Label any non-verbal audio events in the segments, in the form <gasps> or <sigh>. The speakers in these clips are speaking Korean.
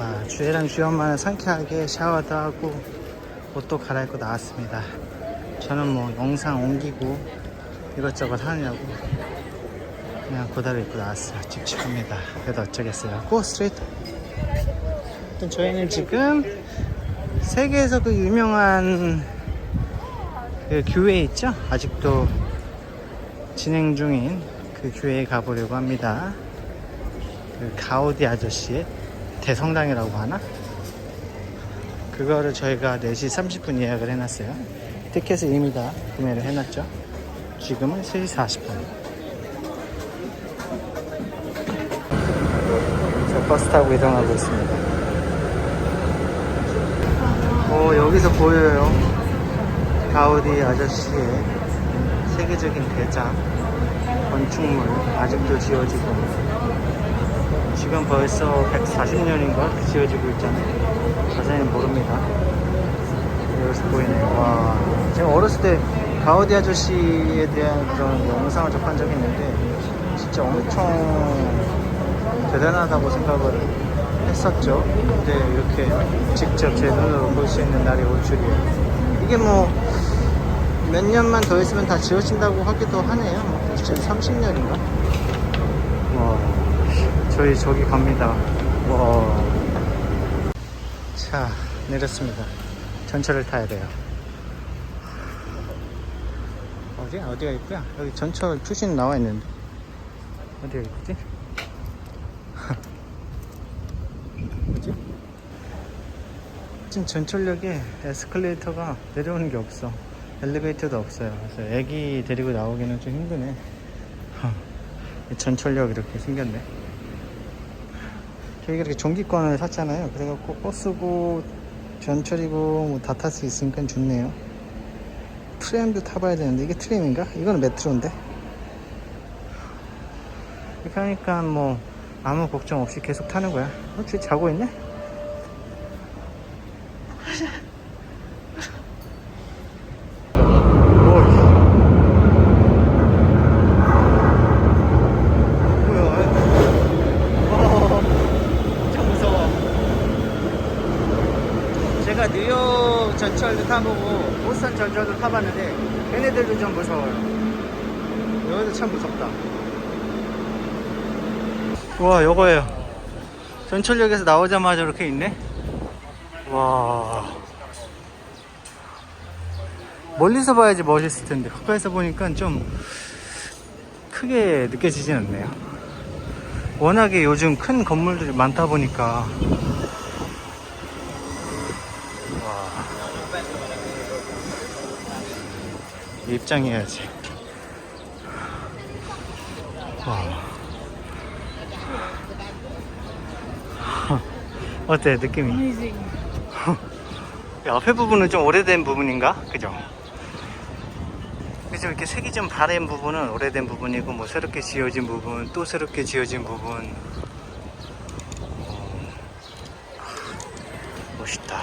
와, 주애랑 주엄마는 상쾌하게 샤워도 하고 옷도 갈아입고 나왔습니다. 저는 뭐 영상 옮기고 이것저것 하느냐고 그냥 고다로 입고 나왔어요. 찝찝합니다. 그래도 어쩌겠어요. 고 스트레이트. 일단 저희는 지금 세계에서 그 유명한 그 교회 있죠? 아직도 진행 중인 그 교회에 가보려고 합니다. 그 가우디 아저씨의 대성당이라고 하나? 그거를 저희가 4시 30분 예약을 해놨어요. 티켓을 이미 다 구매를 해놨죠. 지금은 3시 40분. 저 버스 타고 이동하고 있습니다. 오, 여기서 보여요. 가우디 아저씨의 세계적인 대작, 건축물, 아직도 지어지고, 지금 벌써 140년인가 지어지고 있잖아요. 자세히는 모릅니다. 여기서 보이네요. 와. 제가 어렸을 때 가우디 아저씨에 대한 그런 영상을 접한 적이 있는데, 진짜 엄청 대단하다고 생각을 했었죠. 근데 이렇게 직접 제 눈으로 볼 수 있는 날이 올 줄이야. 이게 뭐, 몇 년만 더 있으면 다 지어진다고 하기도 하네요. 2030년인가? 와, 저희 저기 갑니다. 와. 자, 내렸습니다. 전철을 타야 돼요. 어디야? 어디가 있구야? 여기 전철 표시는 나와 있는데. 어디가 있지? <laughs> 뭐지? 지금 전철역에 에스컬레이터가 내려오는 게 없어. 엘리베이터도 없어요. 그래서 애기 데리고 나오기는 좀 힘드네. 이 <laughs> 전철역 이렇게 생겼네. 저희가 이렇게 종기권을 샀잖아요. 그래갖고 버스고 전철이고 뭐 다 탈 수 있으니까 좋네요. 트램도 타봐야 되는데 이게 트램인가? 이거는 메트로인데. 이렇게 하니까 뭐 아무 걱정 없이 계속 타는 거야. 어, 쟤 자고 있네? 뭘. 뭐야? 어, 엄청 무서워. 제가 뉴욕 전철도 타보고 보스턴 전철도 타봤는데 걔네들도 좀 무서워요. 여기도 참 무섭다. 와, 요거예요. 전철역에서 나오자마자 이렇게 있네. 와. 멀리서 봐야지 멋있을 텐데 가까이서 보니까 좀 크게 느껴지진 않네요. 워낙에 요즘 큰 건물들이 많다 보니까 입장해야지. 와. <laughs> 어때 느낌이? <laughs> 앞에 부분은 좀 오래된 부분인가? 그죠? 그죠? 이렇게 색이 좀 바랜 부분은 오래된 부분이고, 뭐 새롭게 지어진 부분, 또 새롭게 지어진 부분. 어, 멋있다.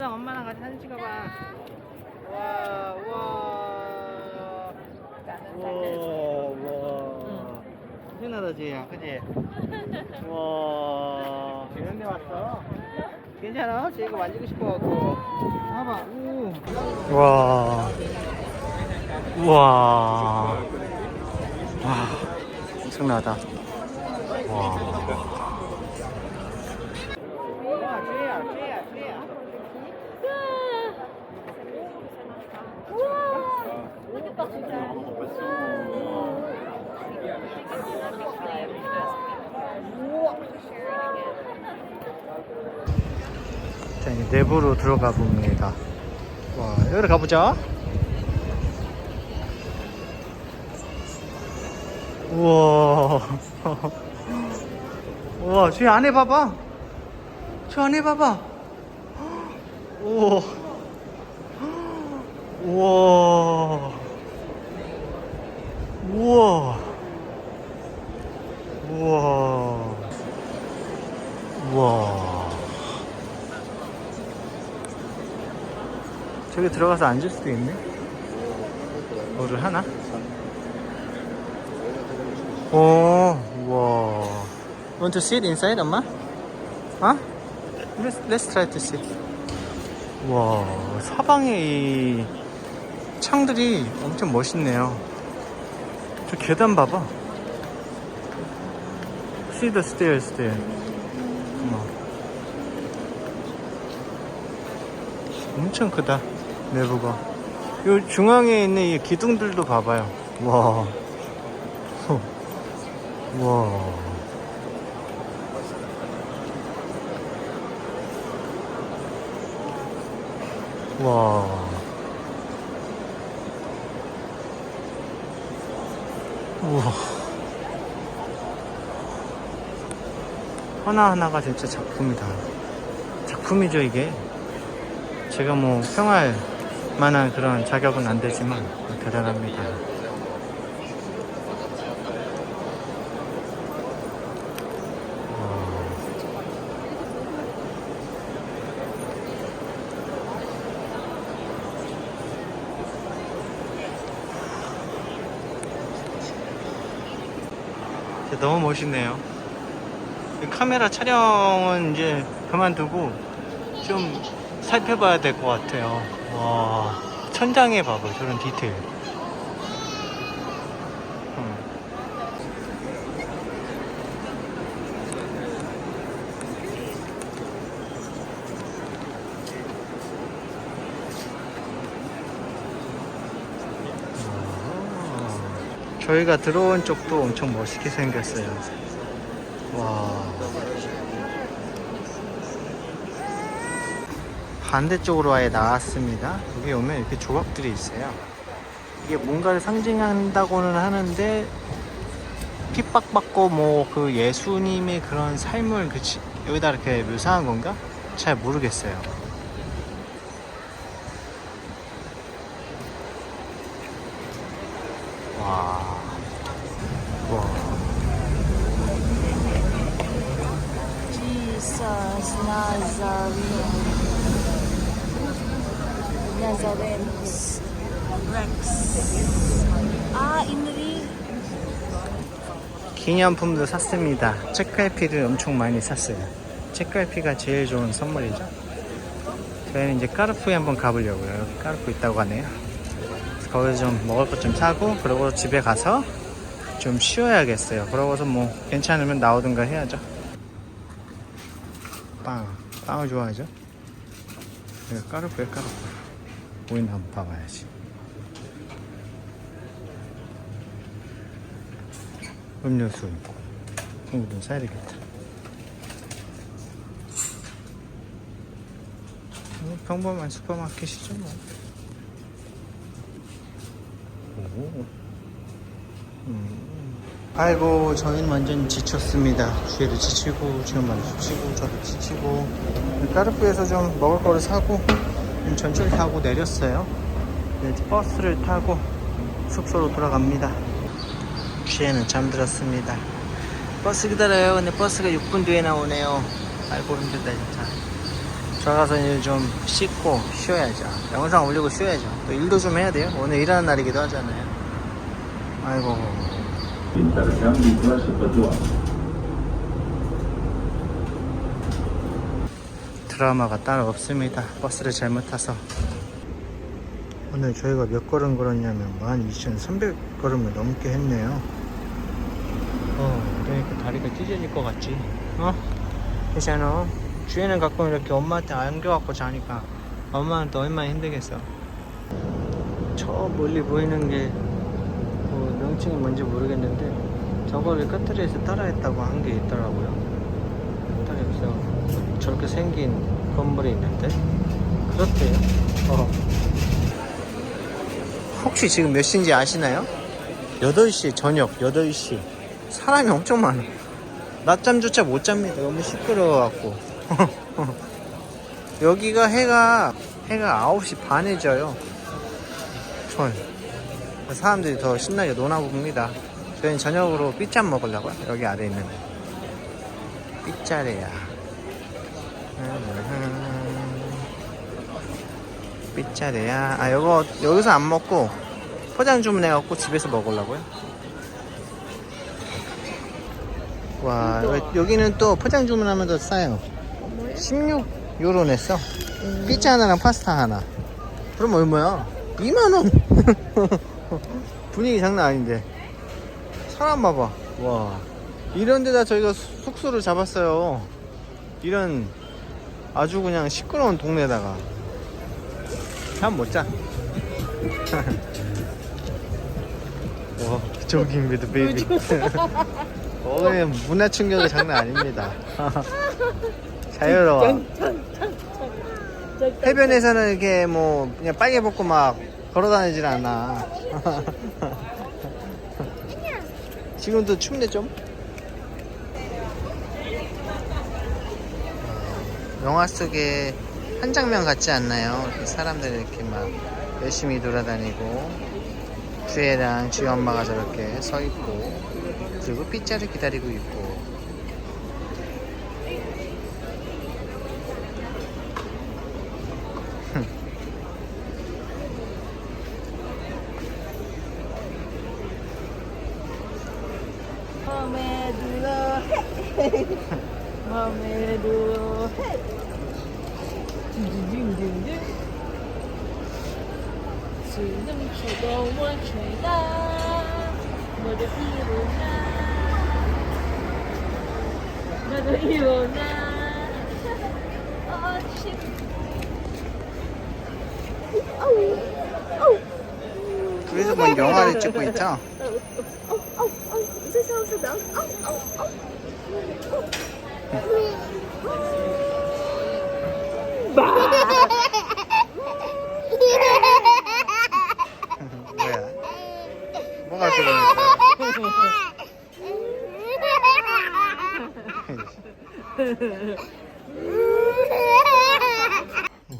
엄마랑 같이 사진 찍어봐. 와, 와. 와, 와. 신나다, 지야. 그지? 와, 이런 데 왔어? 괜찮아? 쟤 이거 만지고 싶어갖고. 봐봐, 우. 와. 우와. 와. 엄청나다. 와. 쥐야, 쥐야, 쥐야. 자, 이제 내부로 들어가 봅니다. 와, 여기로 가보자. 우와. <laughs> 우와, 저 안에 봐봐. 저 안에 봐봐. <gasps> 우와. <gasps> 우와. 우와. 우와. 우와. 저기 들어가서 앉을 수도 있네. 뭐를 하나? 오, 와. Want to sit inside, 엄마? 어? Let's, let's try to see. 와, 사방에 이 창들이 엄청 멋있네요. 저 계단 봐봐. See the stairs there. 엄청 크다, 내부가. 요 중앙에 있는 이 기둥들도 봐봐요. 와. 호. 와. 와. 우와. 하나하나가 진짜 작품이다. 작품이죠, 이게. 제가 뭐 평할 만한 그런 자격은 안 되지만 대단합니다. 진짜 너무 멋있네요. 이 카메라 촬영은 이제 그만두고 좀 살펴봐야 될 것 같아요. 와, 천장에 봐봐, 저런 디테일. 음. 아, 저희가 들어온 쪽도 엄청 멋있게 생겼어요. 와. 반대쪽으로 아예 나왔습니다. 여기 오면 이렇게 조각들이 있어요. 이게 뭔가를 상징한다고는 하는데 핍박받고 뭐 그 예수님의 그런 삶을 그 지- 여기다 이렇게 묘사한 건가? 잘 모르겠어요. 와. 와. Jesus Nazarene. Nazarenes. Rex. 아, 기념품도 샀습니다. 책갈피를 엄청 많이 샀어요. 책갈피가 제일 좋은 선물이죠. 저희는 이제 까르푸에 한번 가보려고요. 여기 까르푸 있다고 하네요. 그래서 거기서 좀 먹을 것 좀 사고, 그러고 집에 가서 좀 쉬어야겠어요. 그러고서 뭐 괜찮으면 나오든가 해야죠. 빵. 빵을 좋아하죠? 까르푸에 까르푸. 우린 한번 봐봐야지. 음료수 이거 좀 사야 되겠다 뭐 평범한 슈퍼마켓이죠 뭐 오. 음. 아이고 저희는 완전 지쳤습니다 주에도 지치고 지금 많이 지치고 저도 지치고 까르푸에서 좀 먹을 거를 사고 좀 전철 타고 내렸어요 네, 버스를 타고 숙소로 돌아갑니다 귀에는 잠들었습니다. 버스 기다려요. 근데 버스가 6분 뒤에 나오네요. 아이고 힘들다 진짜. 들어가서 이제 좀 씻고 쉬어야죠. 영상 올리고 쉬어야죠. 또 일도 좀 해야 돼요. 오늘 일하는 날이기도 하잖아요. 아이고 드라마가 따로 없습니다. 버스를 잘못 타서. 오늘 저희가 몇 걸음 걸었냐면 12,300걸음을 넘게 했네요. 어, 그러니까 다리가 찢어질 것 같지? 어? 괜찮아. 주에는 가끔 이렇게 엄마한테 안겨갖고 자니까 엄마는 또 얼마나 힘들겠어. 저 멀리 보이는 게 뭐, 명칭이 뭔지 모르겠는데 저거를 끝들에서 따라 했다고 한 게 있더라고요. 저렇게 생긴 건물이 있는데? 그렇대요. 어. 혹시 지금 몇 시인지 아시나요? 8시 저녁 8시. 사람이 엄청 많아. 낮잠조차 못 잡니다. 너무 시끄러워갖고. <laughs> 여기가 해가 해가 9시 반에 져요. 전 사람들이 더 신나게 노나 봅니다. 저희는 저녁으로 삐짠 먹으려고요 여기 아래 있는. 삐짜래야 삐짜래야 아 요거 여기서 안 먹고 포장 주문해갖고 집에서 먹으려고요 와 여- 여기는 또 포장 주문하면 더 싸요 16유로 냈어. 피자 하나랑 파스타 하나. 그럼 얼마야? 2만원! <laughs> 분위기 장난 아닌데. 사람 봐봐. 와. 이런 데다 저희가 수- 숙소를 잡았어요. 이런 아주 그냥 시끄러운 동네다가. 잠 못 자. <laughs> 와, 조깅 위드 베이비. 오늘 문화 충격이 장난 아닙니다. <laughs> 자유로워. 해변에서는 이렇게 뭐 그냥 빨개 벗고 막 걸어 다니질 않아. <laughs> 지금도 춥네 좀. 영화 속에 한 장면 같지 않나요? 이렇게 사람들 이렇게 막 열심히 돌아다니고 주애랑 주애 엄마가 저렇게 서 있고 그리고 피자를 기다리고 있고 <laughs> <laughs> 마음에 들어 딩딩딩딩 지금 추가워 최다 너도 일어나 너도 일어나 어치 둘이서 본 영화를 찍고 있죠? 뭐야? 뭐가 그러니까?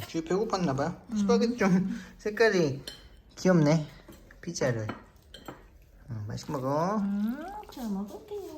주희 배고팠나봐요. 스파게티 좀 <laughs> 색깔이 귀엽네. 피자를. 응, 맛있게 먹어. 잘 먹을게요. 응.